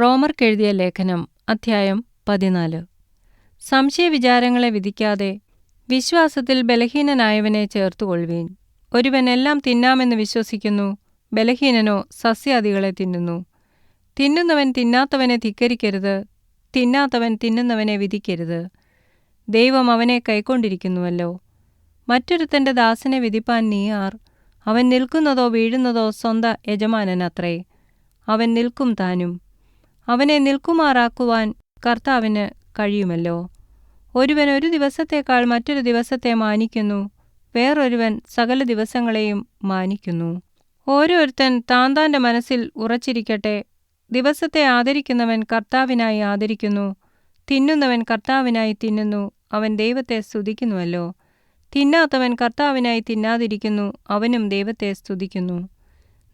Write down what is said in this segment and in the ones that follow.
റോമർക്കെഴുതിയ ലേഖനം അധ്യായം പതിനാല്. സംശയവിചാരങ്ങളെ വിധിക്കാതെ വിശ്വാസത്തിൽ ബലഹീനനായവനെ ചേർത്തുകൊള്ളുവീൻ. ഒരുവൻ എല്ലാം തിന്നാമെന്ന് വിശ്വസിക്കുന്നു ബലഹീനനോ സസ്യാദികളെ തിന്നുന്നു. തിന്നുന്നവൻ തിന്നാത്തവനെ ധിക്കരിക്കരുത് തിന്നാത്തവൻ തിന്നുന്നവനെ വിധിക്കരുത്. ദൈവം അവനെ കൈക്കൊണ്ടിരിക്കുന്നുവല്ലോ. മറ്റൊരുത്തന്റെ ദാസനെ വിധിപ്പാൻ നീ ആർ അവൻ നിൽക്കുന്നതോ വീഴുന്നതോ സ്വന്ത യജമാനനത്രേ. അവൻ നിൽക്കും താനും. അവനെ നിൽക്കുമാറാക്കുവാൻ കർത്താവിന് കഴിയുമല്ലോ. ഒരുവൻ ഒരു ദിവസത്തേക്കാൾ മറ്റൊരു ദിവസത്തെ മാനിക്കുന്നു വേറൊരുവൻ സകല ദിവസങ്ങളെയും മാനിക്കുന്നു. ഓരോരുത്തൻ താൻ താന്റെ മനസ്സിൽ ഉറച്ചിരിക്കട്ടെ. ദിവസത്തെ ആദരിക്കുന്നവൻ കർത്താവിനായി ആദരിക്കുന്നു തിന്നുന്നവൻ കർത്താവിനായി തിന്നുന്നു അവൻ ദൈവത്തെ സ്തുതിക്കുന്നുവല്ലോ. തിന്നാത്തവൻ കർത്താവിനായി തിന്നാതിരിക്കുന്നു അവനും ദൈവത്തെ സ്തുതിക്കുന്നു.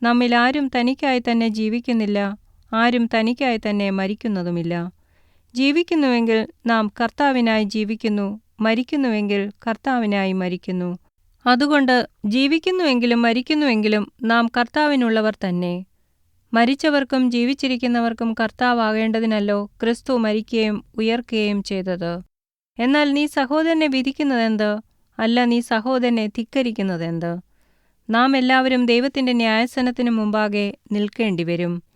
നമ്മിൽ ആരും തനിക്കായി തന്നെ ജീവിക്കുന്നില്ല ആരും തനിക്കായി തന്നെ മരിക്കുന്നതുമില്ല. ജീവിക്കുന്നുവെങ്കിൽ നാം കർത്താവിനായി ജീവിക്കുന്നു മരിക്കുന്നുവെങ്കിൽ കർത്താവിനായി മരിക്കുന്നു. അതുകൊണ്ട് ജീവിക്കുന്നുവെങ്കിലും മരിക്കുന്നുവെങ്കിലും നാം കർത്താവിനുള്ളവർ തന്നെ. മരിച്ചവർക്കും ജീവിച്ചിരിക്കുന്നവർക്കും കർത്താവാകേണ്ടതിനല്ലോ ക്രിസ്തു മരിക്കുകയും ഉയർക്കുകയും ചെയ്തത്. എന്നാൽ നീ സഹോദരനെ വിധിക്കുന്നതെന്ത്? അല്ല നീ സഹോദരനെ ധിക്കരിക്കുന്നതെന്ത്? നാം എല്ലാവരും ദൈവത്തിന്റെ ന്യായസനത്തിനു മുമ്പാകെ നിൽക്കേണ്ടിവരും.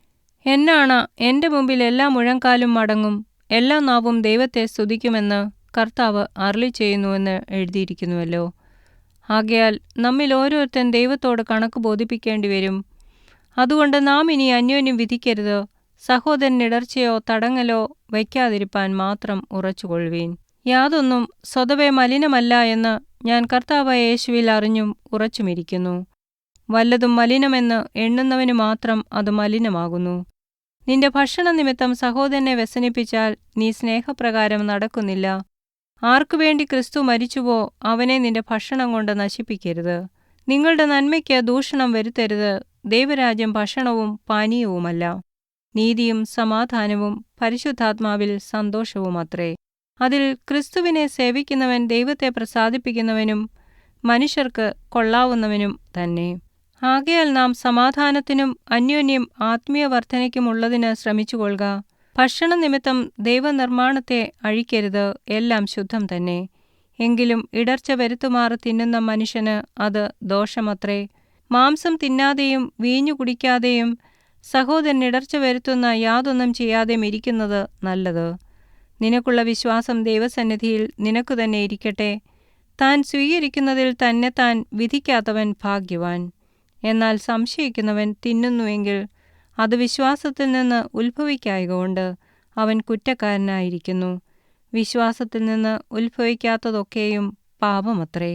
എന്നാണ എന്റെ മുമ്പിൽ എല്ലാ മുഴങ്കാലും മടങ്ങും എല്ലാ നാവും ദൈവത്തെ സ്തുതിക്കുമെന്ന് കർത്താവ് അർളി ചെയ്യുന്നുവെന്ന് എഴുതിയിരിക്കുന്നുവല്ലോ. ആകയാൽ നമ്മിൽ ഓരോരുത്തൻ ദൈവത്തോട് കണക്ക് ബോധിപ്പിക്കേണ്ടി വരും. അതുകൊണ്ട് നാം ഇനി അന്യോന്യം വിധിക്കരുത് സഹോദരൻ ഇടർച്ചയോ തടങ്ങലോ വയ്ക്കാതിരിപ്പാൻ മാത്രം ഉറച്ചുകൊള്ളുവീൻ. യാതൊന്നും സ്വതവേ മലിനമല്ല എന്ന് ഞാൻ കർത്താവായ യേശുവിൽ അറിഞ്ഞും ഉറച്ചുമിരിക്കുന്നു. വല്ലതും മലിനമെന്ന് എണ്ണുന്നവന് മാത്രം അത് മലിനമാകുന്നു. നിന്റെ ഭക്ഷണ നിമിത്തം സഹോദരനെ വ്യസനിപ്പിച്ചാൽ നീ സ്നേഹപ്രകാരം നടക്കുന്നില്ല. ആർക്കുവേണ്ടി ക്രിസ്തു മരിച്ചുവോ അവനെ നിന്റെ ഭക്ഷണം കൊണ്ട് നശിപ്പിക്കരുത്. നിങ്ങളുടെ നന്മയ്ക്ക് ദൂഷണം വരുത്തരുത്. ദൈവരാജ്യം ഭക്ഷണവും പാനീയവുമല്ല. നീതിയും സമാധാനവും പരിശുദ്ധാത്മാവിൽ സന്തോഷവുമത്രേ. അതിൽ ക്രിസ്തുവിനെ സേവിക്കുന്നവൻ ദൈവത്തെ പ്രസാദിപ്പിക്കുന്നവനും മനുഷ്യർക്ക് കൊള്ളാവുന്നവനും തന്നെ. ആകയാൽ നാം സമാധാനത്തിനും അന്യോന്യം ആത്മീയ വർധനയ്ക്കുമുള്ളതിന് ശ്രമിച്ചുകൊള്ളുക. ഭക്ഷണ നിമിത്തം ദൈവനിർമ്മാണത്തെ അഴിക്കരുത്. എല്ലാം ശുദ്ധം തന്നെ. എങ്കിലും ഇടർച്ച വരുത്തുമാറ് തിന്നുന്ന മനുഷ്യന് അത് ദോഷമത്രേ. മാംസം തിന്നാതെയും വീഞ്ഞു കുടിക്കാതെയും സഹോദരൻ ഇടർച്ച വരുത്തുന്ന യാതൊന്നും ചെയ്യാതെയും ഇരിക്കുന്നത് നല്ലത്. നിനക്കുള്ള വിശ്വാസം ദൈവസന്നിധിയിൽ നിനക്കു തന്നെ ഇരിക്കട്ടെ. താൻ സ്വീകരിക്കുന്നതിൽ തന്നെ താൻ വിധിക്കാത്തവൻ ഭാഗ്യവാൻ. എന്നാൽ സംശയിക്കുന്നവൻ തിന്നുന്നുവെങ്കിൽ അത് വിശ്വാസത്തിൽ നിന്ന് ഉത്ഭവിക്കായകൊണ്ട് അവൻ കുറ്റക്കാരനായിരിക്കുന്നു. വിശ്വാസത്തിൽ നിന്ന് ഉത്ഭവിക്കാത്തതൊക്കെയും പാപമത്രേ.